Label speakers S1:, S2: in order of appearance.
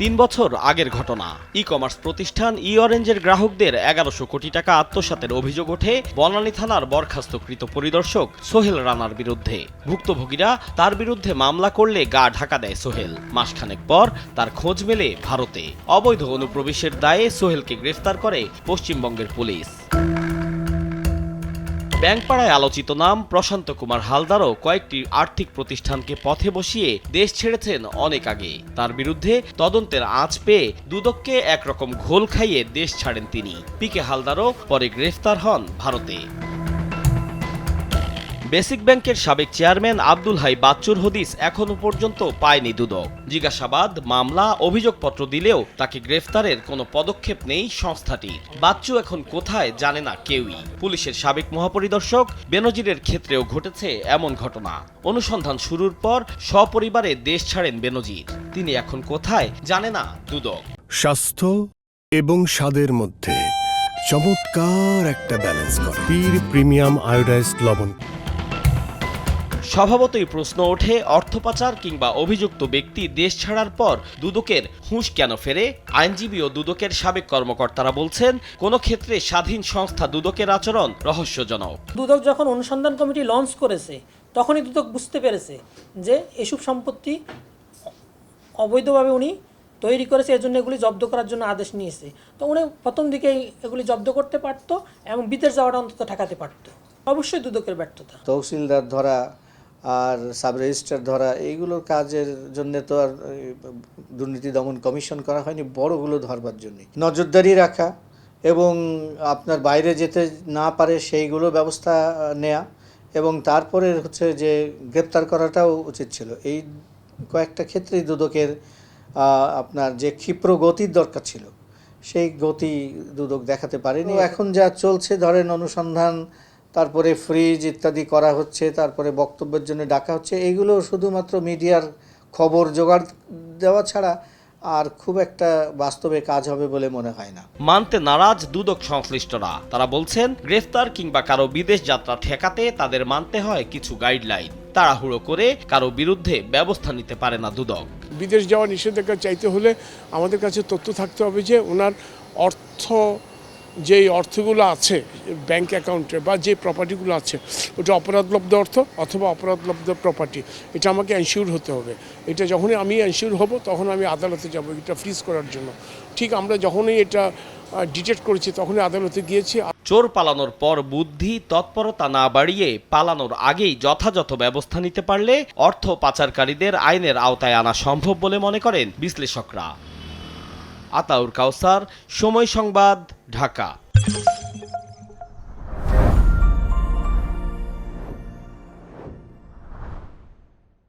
S1: তিন বছর আগের ঘটনা। ই কমার্স প্রতিষ্ঠান ই অরেঞ্জের গ্রাহকদের এগারোশো কোটি টাকা আত্মসাতের অভিযোগ ওঠে বনানী থানার বরখাস্তকৃত পরিদর্শক সোহেল রানার বিরুদ্ধে। ভুক্তভোগীরা তার বিরুদ্ধে মামলা করলে গা ঢাকা দেয় সোহেল। মাসখানেক পর তার খোঁজ মেলে ভারতে। অবৈধ অনুপ্রবেশের দায়ে সোহেলকে গ্রেফতার করে পশ্চিমবঙ্গের পুলিশ। ব্যাংকপাড়ায় আলোচিত নাম প্রশান্ত কুমার হালদারও কয়েকটি আর্থিক প্রতিষ্ঠানকে পথে বসিয়ে দেশ ছেড়েছেন অনেক আগে তার বিরুদ্ধে তদন্তের আঁচ পেয়ে দুদককে একরকম ঘোল খাইয়ে দেশ ছাড়েন তিনি। পিকে হালদারও পরে গ্রেফতার হন ভারতে। বেসিক ব্যাংকের সাবেক চেয়ারম্যান আব্দুল হাই বাচ্চুর হদিস এখনও পর্যন্ত পায়নি দুদক। জিজ্ঞাসাবাদ, মামলা, অভিযোগপত্র দিলেও তাকে গ্রেফতারের কোনো পদক্ষেপ নেই সংস্থাটির। বাচ্চু এখন কোথায় জানে না কেউই। পুলিশের সাবেক মহাপরিদর্শক বেনজিরের ক্ষেত্রেও ঘটেছে এমন ঘটনা। অনুসন্ধান শুরুর পর সপরিবারে দেশ ছাড়েন বেনজির। তিনি এখন কোথায় জানে না দুদক।
S2: স্বাস্থ্য এবং স্বাদের মধ্যে চমৎকার একটা ব্যালেন্স করে। পীর প্রিমিয়াম আয়োডাইজড লবণ।
S1: স্বভাবতই প্রশ্ন ওঠে অর্থ পাচার কিংবা অভিযুক্ত ব্যক্তি দেশ ছাড়ার পর দুদকের হুঁশ কেন ফেরে? আইনজীবী ও দুদকের সাবেক কর্মকর্তারা বলছেন কোনো ক্ষেত্রে স্বাধীন সংস্থা দুদকের আচরণ রহস্যজনক।
S3: দুদক যখন অনুসন্ধান কমিটি লঞ্চ করেছে তখনই দুদক বুঝতে পেরেছে যে এসব সম্পত্তি অবৈধভাবে উনি তৈরি করেছে এর জন্য এগুলি জব্দ করার জন্য আদেশ নিয়েছে। তো উনি প্রথম দিকেই এগুলি জব্দ করতে পারতো এবং বিদেশ যাওয়াটা অন্তত ঠেকাতে পারতো। অবশ্যই দুদকের ব্যর্থতা।
S4: তহসিলদার ধরা আর সাব রেজিস্ট্রার ধরা এইগুলোর কাজের জন্য তো আর দুর্নীতি দমন কমিশন করা হয়নি বড়গুলো ধরবার জন্যে। নজরদারি রাখা এবং আপনার বাইরে যেতে না পারে সেইগুলো ব্যবস্থা নেয়া এবং তারপরে হচ্ছে যে গ্রেপ্তার করাটাও উচিত ছিল। এই কয়েকটা ক্ষেত্রেই দুদকের আপনার যে ক্ষিপ্র গতির দরকার ছিল সেই গতি দুদক দেখাতে পারেনি। এখন যা চলছে ধরেন অনুসন্ধান তারপরে ফ্রিজ ইত্যাদি করা হচ্ছে তারপরে বক্তব্যের জন্য ডাকা হচ্ছে। এইগুলো শুধুমাত্র মিডিয়ার খবর জোগাড় দেওয়া ছাড়া আর খুব একটা বাস্তবে কাজ হবে বলে মনে হয় না।
S1: মানতে নারাজ দুদক সংশ্লিষ্টরা। তারা বলছেন গ্রেফতার কিংবা কারও বিদেশ যাত্রা ঠেকাতে তাদের মানতে হয় কিছু গাইডলাইন তাড়াহুড়ো করে কারও বিরুদ্ধে ব্যবস্থা নিতে পারে না দুদক।
S5: বিদেশ যাওয়া নিষেধাজ্ঞা চাইতে হলে আমাদের কাছে তথ্য থাকতে হবে যে ওনার অর্থ যেই অর্থগুলো আছে ব্যাংক অ্যাকাউন্টে বা যে প্রপার্টিগুলো আছে, ওটা অপরাধলব্ধ অর্থ অথবা অপরাধলব্ধ প্রপার্টি এটা আমাকে এনশিওর হতে হবে। এটা যখনই আমি এনশিওর হব, তখন আমি আদালতে যাব, এটা ফ্রিজ করার জন্য। ঠিক আমরা যখনই এটা ডিটেক্ট করেছি, তখনই আদালতে গিয়েছি।
S1: চোর পালানোর পর বুদ্ধি তৎপরতা না বাড়িয়ে পালানোর আগেই যথাযথ ব্যবস্থা নিতে পারলে অর্থ পাচারকারীদের আইনের আওতায় আনা সম্ভব বলে মনে করেন বিশ্লেষকরা। আতাউর কাউসার সময় সংবাদ ঢাকা।